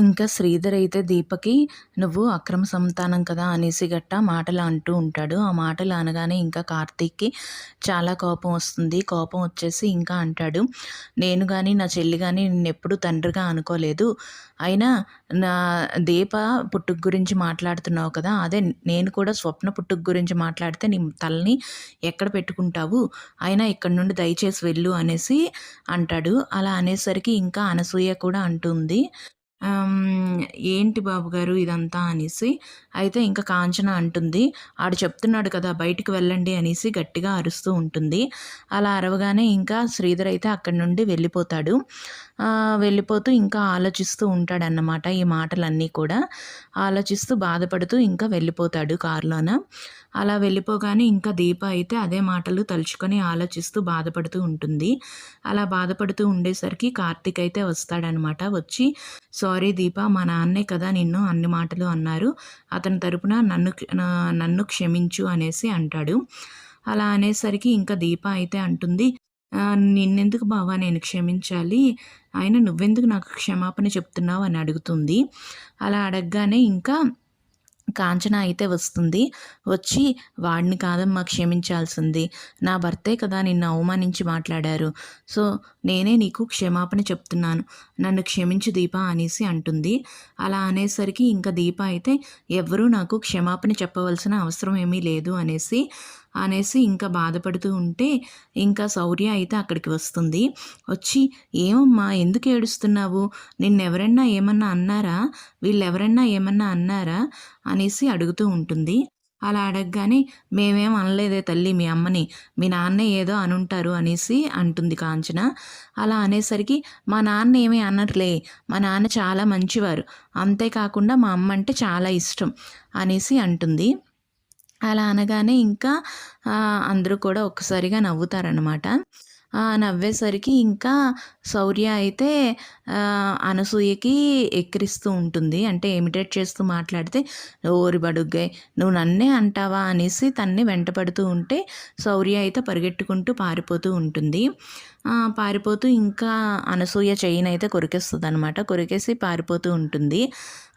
ఇంకా శ్రీధర్ అయితే దీపకి నువ్వు అక్రమ సంతానం కదా అనేసి గట్ట మాటలు అంటూ ఉంటాడు. ఆ మాటలు అనగానే ఇంకా కార్తీక్కి చాలా కోపం వస్తుంది. కోపం వచ్చేసి ఇంకా అంటాడు నేను కానీ నా చెల్లి కానీ ఎప్పుడు తండ్రిగా అనుకోలేదు. అయినా నా దీప పుట్టుక గురించి మాట్లాడుతున్నావు కదా అదే నేను కూడా స్వప్న పుట్టుక గురించి మాట్లాడితే నీ తలని ఎక్కడ పెట్టుకుంటావు? అయినా ఇక్కడ నుండి దయచేసి వెళ్ళు అనేసి అంటాడు. అలా అనేసరికి ఇంకా అనసూయ కూడా అంటుంది. ఏంటి బాబు గారు ఇదంతా అనేసి అయితే ఇంకా కాంచన అంటుంది. ఆడు చెప్తున్నాడు కదా బయటికి వెళ్ళండి అనేసి గట్టిగా అరుస్తూ ఉంటుంది. అలా అరవగానే ఇంకా శ్రీధర్ అయితే అక్కడి నుండి వెళ్ళిపోతాడు. వెళ్ళిపోతూ ఇంకా ఆలోచిస్తూ ఉంటాడన్నమాట ఈ మాటలన్నీ కూడా. ఆలోచిస్తూ బాధపడుతూ ఇంకా వెళ్ళిపోతాడు కారులోన. అలా వెళ్ళిపోగానే ఇంకా దీప అయితే అదే మాటలు తలుచుకొని ఆలోచిస్తూ బాధపడుతూ ఉంటుంది. అలా బాధపడుతూ ఉండేసరికి కార్తీక్ అయితే వస్తాడనమాట. వచ్చి సారీ దీప మా నాన్నే కదా నిన్ను అన్ని మాటలు అన్నారు. అతని తరపున నన్ను నన్ను క్షమించు అనేసి అంటాడు. అలా అనేసరికి ఇంకా దీప అయితే అంటుంది నిన్నెందుకు బావా నేను క్షమించాలి? ఆయన నువ్వెందుకు నాకు క్షమాపణ చెప్తున్నావు? అని అడుగుతుంది. అలా అడగగానే ఇంకా కాంచన అయితే వస్తుంది. వచ్చి వాడిని కాదమ్మా క్షమించాల్సింది. నా భర్తే కదా నిన్ను అవమానించి మాట్లాడారు. సో నేనే నీకు క్షమాపణ చెప్తున్నాను. నన్ను క్షమించు దీప అనేసి అంటుంది. అలా అనేసరికి ఇంకా దీప అయితే ఎవరూ నాకు క్షమాపణ చెప్పవలసిన అవసరం ఏమీ లేదు అనేసి అనేసి ఇంకా బాధపడుతూ ఉంటే ఇంకా శౌర్య అయితే అక్కడికి వస్తుంది. వచ్చి ఏమమ్మా ఎందుకు ఏడుస్తున్నావు? నిన్నెవరన్నా ఏమన్నా అన్నారా? వీళ్ళెవరన్నా ఏమన్నా అన్నారా? అనేసి అడుగుతూ ఉంటుంది. అలా అడగగానే మేమేం అనలేదే తల్లి మీ అమ్మని. మీ నాన్నే ఏదో అనుంటారు అనేసి అంటుంది కాంచన. అలా అనేసరికి మా నాన్న ఏమీ అనట్లే. మా నాన్న చాలా మంచివారు. అంతేకాకుండా మా అమ్మ అంటే చాలా ఇష్టం అనేసి అంటుంది. అలా అనగానే ఇంకా అందరూ కూడా ఒక్కసారిగా నవ్వుతారనమాట నవ్వేసరికి ఇంకా శౌర్య అయితే అనసూయకి ఎక్కిరిస్తూ ఉంటుంది. అంటే ఇమిటేట్ చేస్తూ మాట్లాడితే ఓరి బడుగ్గాయ్ నువ్వు నన్నే అంటావా? అనేసి తన్ని వెంటపడుతూ ఉంటే శౌర్య అయితే పరిగెట్టుకుంటూ పారిపోతూ ఉంటుంది. పారిపోతూ ఇంకా అనసూయ చైన్ అయితే కొరికేస్తుంది అనమాట కొరికేసి పారిపోతూ ఉంటుంది.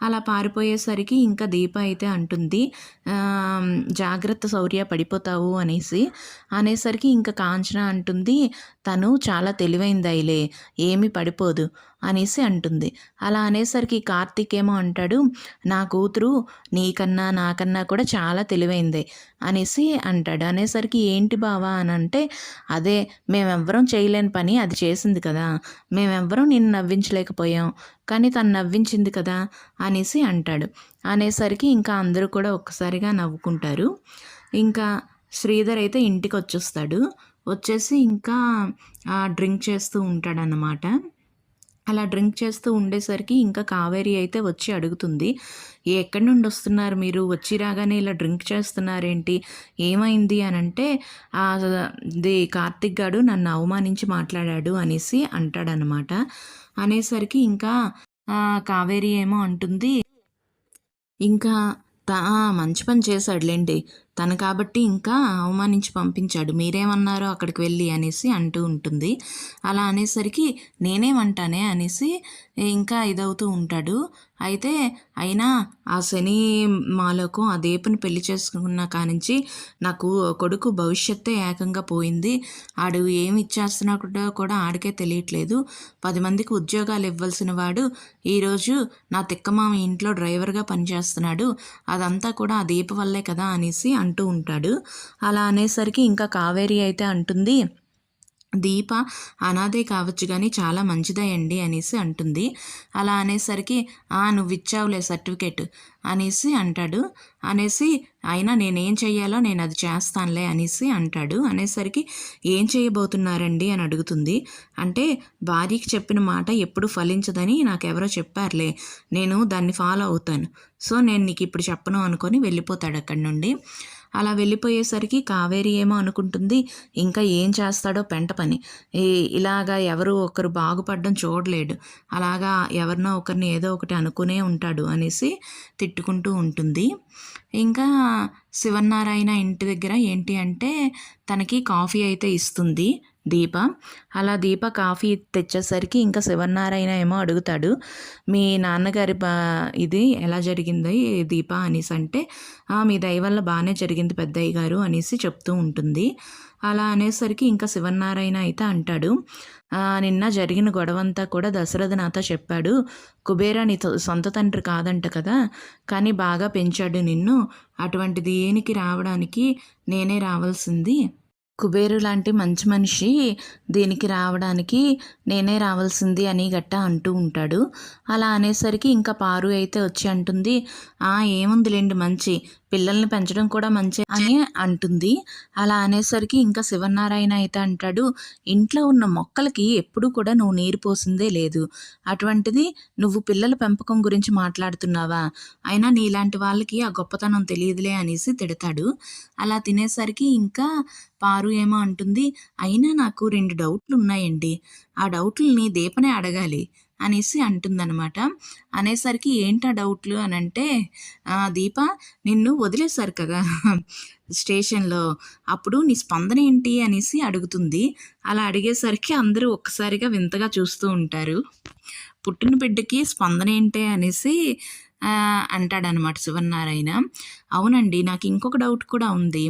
అలా పారిపోయేసరికి ఇంకా దీప అయితే అంటుంది. జాగ్రత్త శౌర్య పడిపోతావు అనేసి. అనేసరికి ఇంకా కాంచన అంటుంది తను చాలా తెలివైందైలే ఏమి పడిపోదు అనేసి అంటుంది. అలా అనేసరికి కార్తీక్ ఏమో అంటాడు నా కూతురు నీకన్నా నాకన్నా కూడా చాలా తెలివైందే అనేసి అంటాడు. అనేసరికి ఏంటి బావా అని అంటే అదే మేమెవ్వరం చేయలేని పని అది చేసింది కదా మేమెవ్వరం నిన్ను నవ్వించలేకపోయాం కానీ తను నవ్వించింది కదా అనేసి అంటాడు. అనేసరికి ఇంకా అందరూ కూడా ఒక్కసారిగా నవ్వుకుంటారు. ఇంకా శ్రీధర్ అయితే ఇంటికి వచ్చేస్తాడు వచ్చేసి ఇంకా డ్రింక్ చేస్తూ ఉంటాడనమాట అలా డ్రింక్ చేస్తూ ఉండేసరికి ఇంకా కావేరి అయితే వచ్చి అడుగుతుంది ఎక్కడి నుండి వస్తున్నారు మీరు? వచ్చి రాగానే ఇలా డ్రింక్ చేస్తున్నారేంటి? ఏమైంది? అని అంటే ది కార్తిక్ గాడు నన్ను అవమానించి మాట్లాడాడు అనేసి అంటాడనమాట అనేసరికి ఇంకా కావేరి ఏమో అంటుంది ఇంకా మంచి పని చేశాడులేండి. తను కాబట్టి ఇంకా అవమానించి పంపించాడు. మీరేమన్నారో అక్కడికి వెళ్ళి అనేసి అంటూ ఉంటుంది. అలా అనేసరికి నేనేమంటానే అనేసి ఇంకా ఇదవుతూ ఉంటాడు. అయితే అయినా ఆ శని మాలోకం ఆ దీపని పెళ్ళి చేసుకున్న కానించి నాకు కొడుకు భవిష్యత్తే ఏకంగా పోయింది. ఆడు ఏమి ఇచ్చేస్తున్నా కూడా ఆడికే తెలియట్లేదు. పది మందికి ఉద్యోగాలు ఇవ్వాల్సిన వాడు ఈరోజు నా తిక్కమామ ఇంట్లో డ్రైవర్గా పనిచేస్తున్నాడు. అదంతా కూడా ఆ దీప వల్లే కదా అనేసి అంటూ ఉంటాడు. అలా అనేసరికి ఇంకా కావేరి అయితే అంటుంది దీప అనాథే కావచ్చు కానీ చాలా మంచిదయండి అనేసి అంటుంది. అలా అనేసరికి ఆ నువ్వు ఇచ్చావులే సర్టిఫికేట్ అనేసి అంటాడు. అనేసి అయినా నేనేం చెయ్యాలో నేను అది చేస్తానులే అనేసి అంటాడు. అనేసరికి ఏం చేయబోతున్నారండి? అని అడుగుతుంది. అంటే భార్యకి చెప్పిన మాట ఎప్పుడు ఫలించదని నాకెవరో చెప్పారులే. నేను దాన్ని ఫాలో అవుతాను. సో నేను నీకు ఇప్పుడు చెప్పను అనుకొని వెళ్ళిపోతాడు అక్కడి నుండి. అలా వెళ్ళిపోయేసరికి కావేరి ఏమో అనుకుంటుంది ఇంకా ఏం చేస్తాడో పెంట పని. ఇలాగా ఎవరు ఒకరు బాగుపడడం చూడలేడు. అలాగా ఎవరినో ఒకరిని ఏదో ఒకటి అనుకునే ఉంటాడు అనేసి తిట్టుకుంటూ ఉంటుంది. ఇంకా శివనారాయణ ఇంటి దగ్గర ఏంటి అంటే తనకి కాఫీ అయితే ఇస్తుంది దీప. అలా దీప కాఫీ తెచ్చేసరికి ఇంకా శివనారాయణ ఏమో అడుగుతాడు మీ నాన్నగారి బా ఇది ఎలా జరిగింది దీప? అనేసి అంటే మీ దయ వల్ల బాగానే జరిగింది పెద్దయ్య గారు అనేసి చెప్తూ ఉంటుంది. అలా అనేసరికి ఇంకా శివనారాయణ అయితే అంటాడు నిన్న జరిగిన గొడవంతా కూడా దశరథ నాతో చెప్పాడు. కుబేర నీ తొ- సొంత తండ్రి కాదంట కదా కానీ బాగా పెంచాడు నిన్ను. అటువంటి దేనికి రావడానికి నేనే రావాల్సింది. కుబేరు లాంటి మంచి మనిషి దీనికి రావడానికి నేనే రావాల్సింది అని గట్టా అంటూ ఉంటాడు. అలా అనేసరికి ఇంకా పారు అయితే వచ్చి అంటుంది ఆ ఏముందిలేండి మంచి పిల్లల్ని పెంచడం కూడా మంచి అని అంటుంది. అలా అనేసరికి ఇంకా శివనారాయణ అయితే అంటాడు ఇంట్లో ఉన్న మొక్కలకి ఎప్పుడూ కూడా నువ్వు నీరు పోసిందే లేదు. అటువంటిది నువ్వు పిల్లల పెంపకం గురించి మాట్లాడుతున్నావా? అయినా నీలాంటి వాళ్ళకి ఆ గొప్పతనం తెలియదులే అనేసి తిడతాడు. అలా తినేసరికి ఇంకా పారు ఏమో అంటుంది. అయినా నాకు రెండు డౌట్లు ఉన్నాయండి ఆ డౌట్లని దీపనే అడగాలి అనేసి అంటుందన్నమాట. అనేసరికి ఏంటా డౌట్లు అని అంటే దీప నిన్ను వదిలేశారు కదా స్టేషన్లో. అప్పుడు నీ స్పందన ఏంటి? అనేసి అడుగుతుంది. అలా అడిగేసరికి అందరూ ఒక్కసారిగా వింతగా చూస్తూ ఉంటారు. పుట్టిన బిడ్డకి స్పందన ఏంటి అనేసి అంటాడనమాట శివనారాయణ అవునండి నాకు ఇంకొక డౌట్ కూడా ఉంది.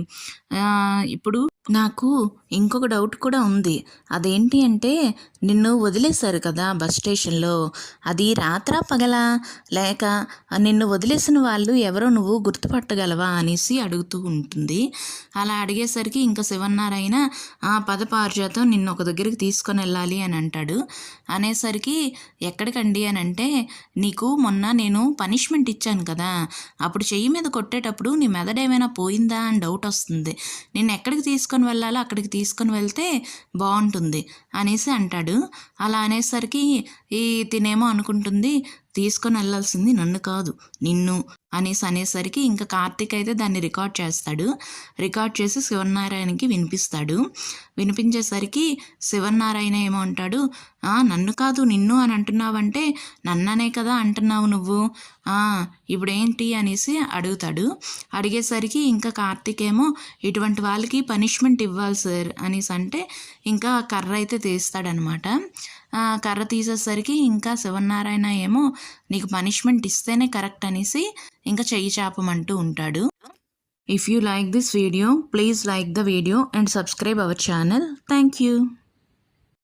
ఇప్పుడు నాకు ఇంకొక డౌట్ కూడా ఉంది. అదేంటి అంటే నిన్ను వదిలేశారు కదా బస్ స్టేషన్లో. అది రాత్రా పగలా? లేక నిన్ను వదిలేసిన వాళ్ళు ఎవరో నువ్వు గుర్తుపట్టగలవా అనేసి అడుగుతూ ఉంటుంది. అలా అడిగేసరికి ఇంకా శివన్నారాయణ ఆ పద పారిజాతం నిన్ను ఒక దగ్గరికి తీసుకొని వెళ్ళాలి అని అంటాడు. అనేసరికి ఎక్కడికండి? అని అంటే నీకు మొన్న నేను పనిష్మెంట్ ఇచ్చాను కదా. అప్పుడు చెయ్యి మీద కొట్టేటప్పుడు నీ మెదడు ఏమైనా పోయిందా? అని డౌట్ వస్తుంది. నేను ఎక్కడికి తీసుకొని వెళ్ళాలో? అక్కడికి తీసుకొని వెళ్తే బాగుంటుంది అనేసి అంటాడు. అలా అనేసరికి ఈ తినేమో అనుకుంటుంది. తీసుకొని వెళ్ళాల్సింది నన్ను కాదు నిన్ను అనేసి అనేసరికి ఇంకా కార్తీక్ అయితే దాన్ని రికార్డ్ చేస్తాడు. రికార్డ్ చేసి శివనారాయణకి వినిపిస్తాడు. వినిపించేసరికి శివనారాయణ ఏమంటాడు అంటాడు నన్ను కాదు నిన్ను అని అంటున్నావంటే నన్ననే కదా అంటున్నావు నువ్వు. ఇప్పుడేంటి? అనేసి అడుగుతాడు. అడిగేసరికి ఇంకా కార్తీక్ ఏమో ఇటువంటి వాళ్ళకి పనిష్మెంట్ ఇవ్వాలి సార్ అనేసి అంటే ఇంకా కర్ర అయితే తీస్తాడనమాట. కర్ర తీసేసరికి ఇంకా శివనారాయణ ఏమో నీకు పనిష్మెంట్ ఇస్తేనే కరెక్ట్ అనేసి ఇంకా చెయ్యి చాపమంటూ ఉంటాడు. If you like this video please like the video and subscribe our channel thank you